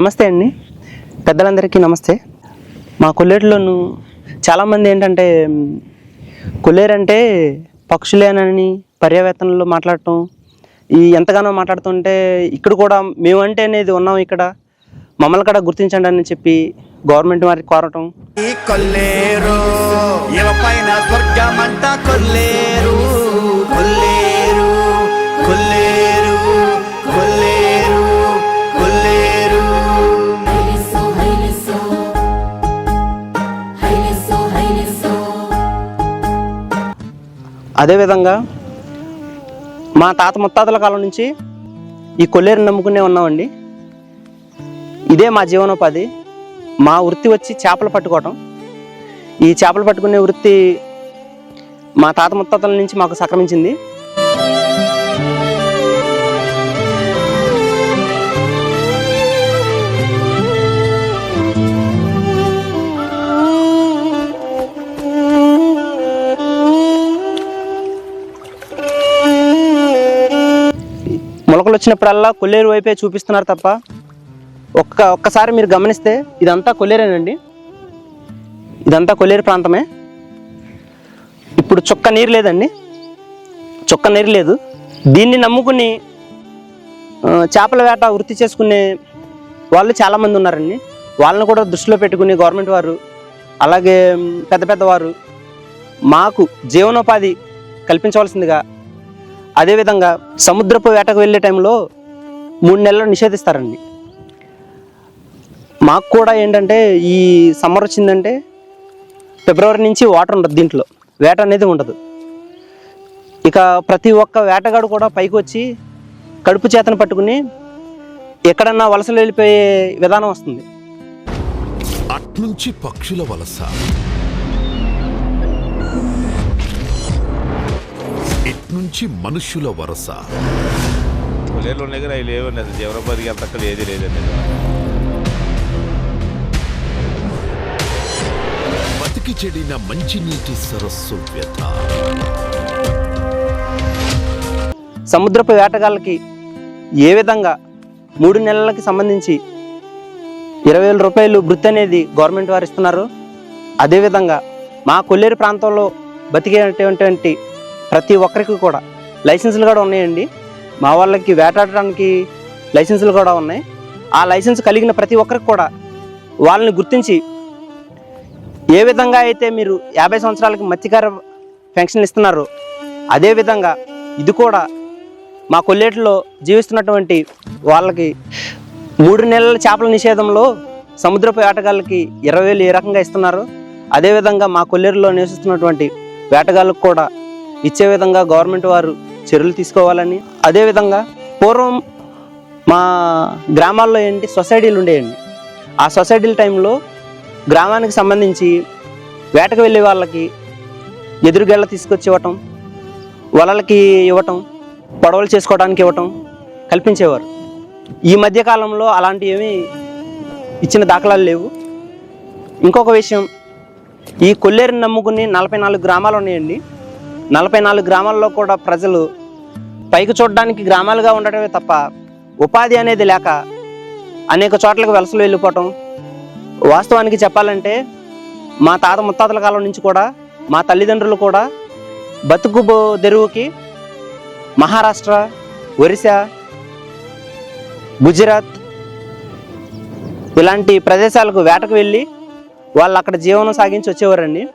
నమస్తే అండి. పెద్దలందరికీ నమస్తే. మా కొల్లేరులోను చాలామంది ఏంటంటే కొల్లేరు అంటే పక్షులేనని పర్యవేత్తనలో మాట్లాడటం ఈ ఎంతగానో మాట్లాడుతుంటే ఇక్కడ కూడా మేమంటే అనేది ఉన్నాం ఇక్కడ. మమ్మల్ని కూడా గుర్తించండి అని చెప్పి గవర్నమెంట్ వారికి కోరటం. కొల్లేరు కొల్లేరు కొల్లేరు కొల్లేరు. అదేవిధంగా మా తాత ముత్తాతల కాలం నుంచి ఈ కొల్లేరుని నమ్ముకునే ఉన్నామండి. ఇదే మా జీవనోపాధి. మా వృత్తి వచ్చి చేపలు పట్టుకోవటం. ఈ చేపలు పట్టుకునే వృత్తి మా తాత ముత్తాతల నుంచి మాకు సక్రమించింది. మొలకలు వచ్చినప్పుడల్లా కొల్లేరు వైపే చూపిస్తున్నారు తప్ప ఒక్క ఒక్కసారి మీరు గమనిస్తే ఇదంతా కొల్లేరేనండి. ఇదంతా కొల్లేరు ప్రాంతమే. ఇప్పుడు చుక్క నీరు లేదండి. చుక్క నీరు లేదు. దీన్ని నమ్ముకుని చేపల వేట వృత్తి చేసుకునే వాళ్ళు చాలామంది ఉన్నారండి. వాళ్ళని కూడా దృష్టిలో పెట్టుకుని గవర్నమెంట్ వారు అలాగే పెద్ద పెద్దవారు మాకు జీవనోపాధి కల్పించవలసిందిగా అదేవిధంగా సముద్రపు వేటకు వెళ్ళే టైంలో మూడు నెలలు నిషేధిస్తారండి. మాకు కూడా ఏంటంటే ఈ సమ్మర్ వచ్చిందంటే ఫిబ్రవరి నుంచి వాటర్ ఉండదు దీంట్లో. వేట అనేది ఉండదు. ఇక ప్రతి ఒక్క వేటగాడు కూడా పైకి వచ్చి కడుపు చేతను పట్టుకుని ఎక్కడన్నా వలసలు వెళ్ళిపోయే విధానం వస్తుంది. అట్నుంచి పక్షుల వలస. ఇట్నుంచి మనుష్యుల వరస. కొలేరులో ఉన్నాయి కానీ అవి లేవండి అసలు జీవనోపాధికి అంత అక్కడ ఏది లేదండి బతికి చెడిన మంచినీటి సరస్సు వ్యథ సముద్రపు వేటగాళ్ళకి ఏ విధంగా మూడు నెలలకి సంబంధించి ఇరవై వేల రూపాయలు వృత్తి అనేది గవర్నమెంట్ వారు ఇస్తున్నారు అదేవిధంగా మా కొల్లేరు ప్రాంతంలో బతికేటువంటి ప్రతి ఒక్కరికి కూడా లైసెన్సులు కూడా ఉన్నాయండి. మా వాళ్ళకి వేటాడడానికి లైసెన్సులు కూడా ఉన్నాయి. ఆ లైసెన్స్ కలిగిన ప్రతి ఒక్కరికి కూడా వాళ్ళని గుర్తించి ఏ విధంగా అయితే మీరు యాభై సంవత్సరాలకి మత్స్యకార పెన్షన్ ఇస్తున్నారో అదేవిధంగా ఇది కూడా మా కొల్లేటిలో జీవిస్తున్నటువంటి వాళ్ళకి మూడు నెలల చేపల నిషేధంలో సముద్రపు వేటగాళ్ళకి ఇరవై వేలు ఏ రకంగా ఇస్తున్నారు. అదేవిధంగా మా కొల్లేరులో నివసిస్తున్నటువంటి వేటగాళ్ళకు కూడా ఇచ్చే విధంగా గవర్నమెంట్ వారు చర్యలు తీసుకోవాలని. అదేవిధంగా పూర్వం మా గ్రామాల్లో ఏంటి? సొసైటీలు ఉండేయండి. ఆ సొసైటీల టైంలో గ్రామానికి సంబంధించి వేటకు వెళ్ళే వాళ్ళకి ఎదురుగేళ్ళ తీసుకొచ్చి ఇవ్వటం వలలకి ఇవ్వటం పడవలు చేసుకోవడానికి ఇవ్వటం కల్పించేవారు. ఈ మధ్యకాలంలో అలాంటివి ఏమీ ఇచ్చిన దాఖలాలు లేవు. ఇంకొక విషయం ఈ కొల్లేరుని నమ్ముకుని నలభై నాలుగు గ్రామాలు ఉన్నాయండి. నలభై నాలుగు గ్రామాల్లో కూడా ప్రజలు పైకి చూడడానికి గ్రామాలుగా ఉండటమే తప్ప ఉపాధి అనేది లేక అనేక చోట్లకు వలసలు వెళ్ళిపోవటం. వాస్తవానికి చెప్పాలంటే మా తాత ముత్తాతల కాలం నుంచి కూడా మా తల్లిదండ్రులు కూడా బతుకు బో- తెరువుకి మహారాష్ట్ర ఒరిస్సా గుజరాత్ ఇలాంటి ప్రదేశాలకు వేటకు వెళ్ళి వాళ్ళు అక్కడ జీవనం సాగించి వచ్చేవారండి.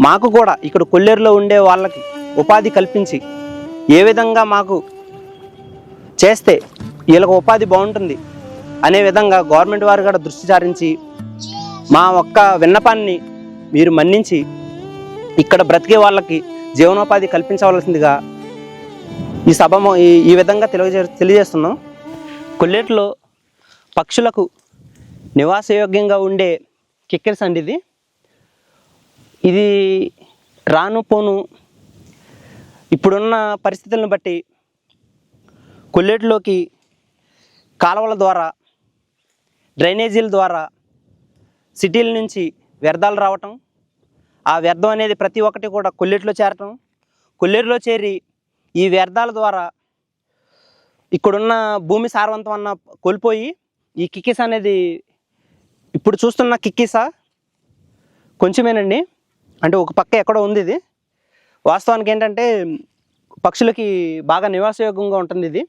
మాకు కూడా ఇక్కడ కొల్లేరులో ఉండే వాళ్ళకి ఉపాధి కల్పించి ఏ విధంగా మాకు చేస్తే వీళ్ళకి ఉపాధి బాగుంటుంది అనే విధంగా గవర్నమెంట్ వారు కూడా దృష్టి సారించి మా ఒక్క విన్నపాన్ని మీరు మన్నించి ఇక్కడ బ్రతికే వాళ్ళకి జీవనోపాధి కల్పించవలసిందిగా ఈ సభ ఈ ఈ విధంగా తెలియజే తెలియజేస్తున్నాం. కొల్లేటిలో పక్షులకు నివాసయోగ్యంగా ఉండే కిక్కెర్స్ అండి ఇది ఇది రాను పోను. ఇప్పుడున్న పరిస్థితులను బట్టి కొల్లేటిలోకి కాలువల ద్వారా డ్రైనేజీల ద్వారా సిటీల నుంచి వ్యర్థాలు రావటం ఆ వ్యర్థం అనేది ప్రతి ఒక్కటి కూడా కొల్లేటిలో చేరటం కొల్లేరులో చేరి ఈ వ్యర్థాల ద్వారా ఇక్కడున్న భూమి సారవంతం అన్న కోల్పోయి ఈ కిక్కిస్ అనేది ఇప్పుడు చూస్తున్న కిక్కిసా? కొంచెమేనండి. అంటే ఒక పక్క ఎక్కడో ఉంది ఇది. వాస్తవానికి ఏంటంటే పక్షులకి బాగా నివాసయోగ్యంగా ఉంటుంది ఇది.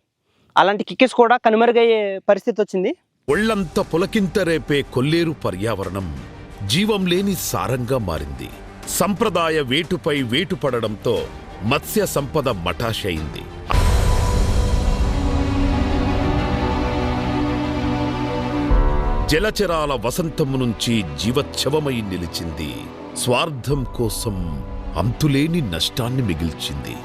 అలాంటి కిక్కిస్ కూడా కనుమరుగయ్యే పరిస్థితి వచ్చింది. ఒళ్ళంతా పులకింత రేపే కొల్లేరు పర్యావరణం. జీవం లేని సారంగా మారింది. సంప్రదాయ వేటుపై వేటు పడడంతో మత్స్య సంపద మఠాషయింది జలచరాల వసంతం నుంచి జీవచ్ఛవమై నిలిచింది. స్వార్థం కోసం అంతులేని నష్టాన్ని మిగిల్చింది.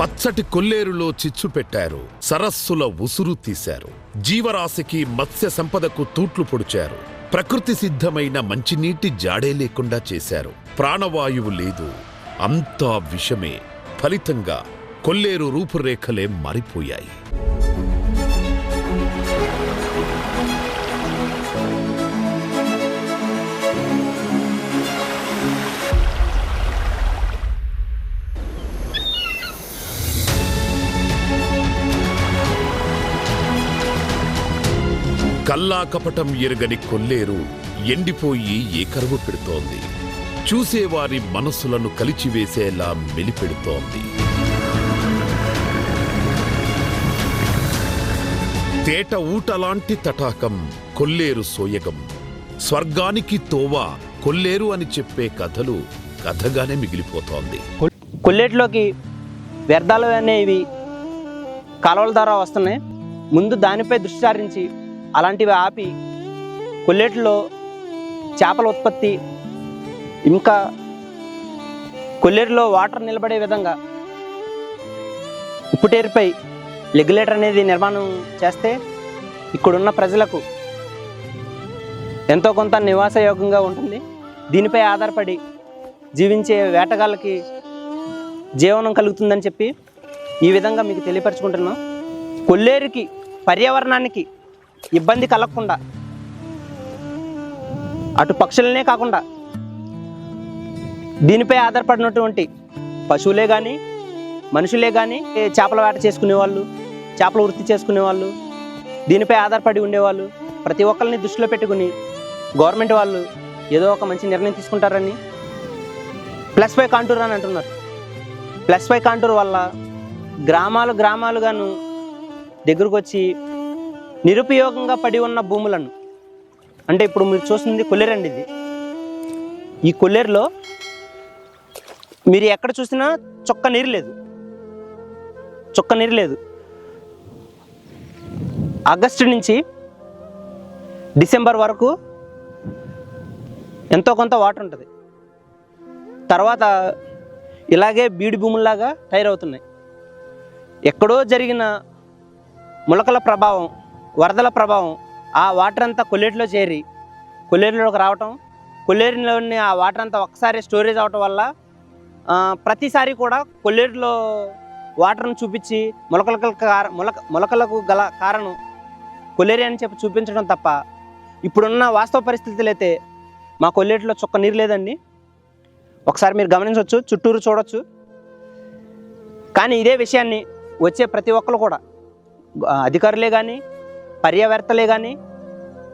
పచ్చటి కొల్లేరులో చిచ్చు పెట్టారు సరస్సుల ఉసురు తీశారు జీవరాశికి మత్స్య సంపదకు తూట్లు పొడిచారు ప్రకృతి సిద్ధమైన మంచినీటి జాడే లేకుండా చేశారు. ప్రాణవాయువు లేదు అంతా విషమే ఫలితంగా కొల్లేరు రూపురేఖలే మారిపోయాయి. కల్లా కపటం కొల్లేరు ఎండిపోయి ఏకరువు పెడుతోంది? చూసేవారి మనసులను కలిచివేసేలా మెలిపెడుతోంది. తేట ఊటలాంటి తటాకం కొల్లేరు సోయగం. స్వర్గానికి తోవా కొల్లేరు అని చెప్పే కథలు కథగానే మిగిలిపోతోంది. కొల్లేటిలోకి వ్యర్థాలు అనేవి కాలువల ద్వారా వస్తున్నాయి. ముందు దానిపై దృష్టి సారించి అలాంటివి ఆపి కొల్లేటిలో చేపల ఉత్పత్తి ఇంకా కొల్లేరులో వాటర్ నిలబడే విధంగా ఉప్పుటేరుపై రెగ్యులేటర్ అనేది నిర్మాణం చేస్తే ఇక్కడున్న ప్రజలకు ఎంతో కొంత నివాసయోగంగా ఉంటుంది. దీనిపై ఆధారపడి జీవించే వేటగాళ్ళకి జీవనం కలుగుతుందని చెప్పి ఈ విధంగా మీకు తెలియపరచుకుంటున్నాం. కొల్లేరుకి పర్యావరణానికి ఇబ్బంది కలగకుండా. అటు పక్షులనే కాకుండా. దీనిపై ఆధారపడినటువంటి పశువులే కానీ మనుషులే కానీ చేపల వేట చేసుకునే వాళ్ళు చేపల వృత్తి చేసుకునే వాళ్ళు దీనిపై ఆధారపడి ఉండేవాళ్ళు ప్రతి ఒక్కరిని దృష్టిలో పెట్టుకుని గవర్నమెంట్ వాళ్ళు ఏదో ఒక మంచి నిర్ణయం తీసుకుంటారని ప్లస్ ఫైవ్ కాంటూర్ అని అంటున్నారు. ప్లస్ ఫైవ్ కాంటూర్ వల్ల గ్రామాలు గ్రామాలుగాను దగ్గరకు వచ్చి నిరుపయోగంగా పడి ఉన్న భూములను. అంటే ఇప్పుడు మీరు చూస్తుంది కొల్లేరండి ఇది. ఈ కొల్లేరులో మీరు ఎక్కడ చూసినా చొక్క నీరు లేదు. చొక్క నీరు లేదు. ఆగస్టు నుంచి డిసెంబర్ వరకు ఎంతో కొంత వాటర్ ఉంటుంది. తర్వాత ఇలాగే బీడి భూముల్లాగా తయారవుతున్నాయి. ఎక్కడో జరిగిన మొలకల ప్రభావం వరదల ప్రభావం ఆ వాటర్ అంతా కొల్లేరులో చేరి కొల్లేరులోకి రావటం కొల్లేరులోని ఆ వాటర్ అంతా ఒకసారి స్టోరేజ్ అవటం వల్ల ప్రతిసారి కూడా కొల్లేరులో వాటర్ను చూపించి మొలకలకు కార మొలక మొలకలకు గల కారణం కొల్లేరు అని చెప్పి చూపించడం తప్ప ఇప్పుడున్న వాస్తవ పరిస్థితులు అయితే మా కొల్లేటిలో చుక్క నీరు లేదండి. ఒకసారి మీరు గమనించవచ్చు చుట్టూరు చూడొచ్చు. కానీ ఇదే విషయాన్ని వచ్చే ప్రతి ఒక్కరు కూడా అధికారులే కానీ పర్యవర్తలే కానీ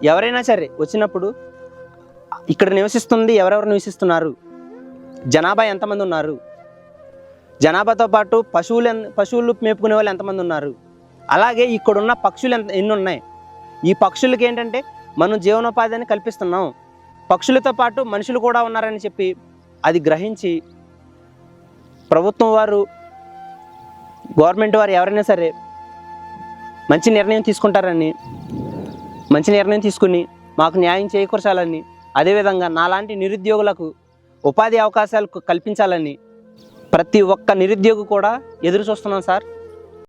ఎవరైనా సరే వచ్చినప్పుడు ఇక్కడ నివసిస్తుంది ఎవరెవరు నివసిస్తున్నారు? జనాభా ఎంతమంది ఉన్నారు? జనాభాతో పాటు పశువులు ఎన్- పశువులు మేపుకునే వాళ్ళు ఎంతమంది ఉన్నారు? అలాగే ఇక్కడున్న పక్షులు ఎంత ఎన్ని ఉన్నాయి ఈ పక్షులకి ఏంటంటే మనం జీవనోపాధిని కల్పిస్తున్నాం. పక్షులతో పాటు మనుషులు కూడా ఉన్నారని చెప్పి అది గ్రహించి ప్రభుత్వం వారు గవర్నమెంట్ వారు ఎవరైనా సరే మంచి నిర్ణయం తీసుకుంటారని మంచి నిర్ణయం తీసుకుని మాకు న్యాయం చేకూర్చాలని అదేవిధంగా నాలాంటి నిరుద్యోగులకు ఉపాధి అవకాశాలు కల్పించాలని ప్రతి ఒక్క నిరుద్యోగి కూడా ఎదురు చూస్తున్నాం సార్.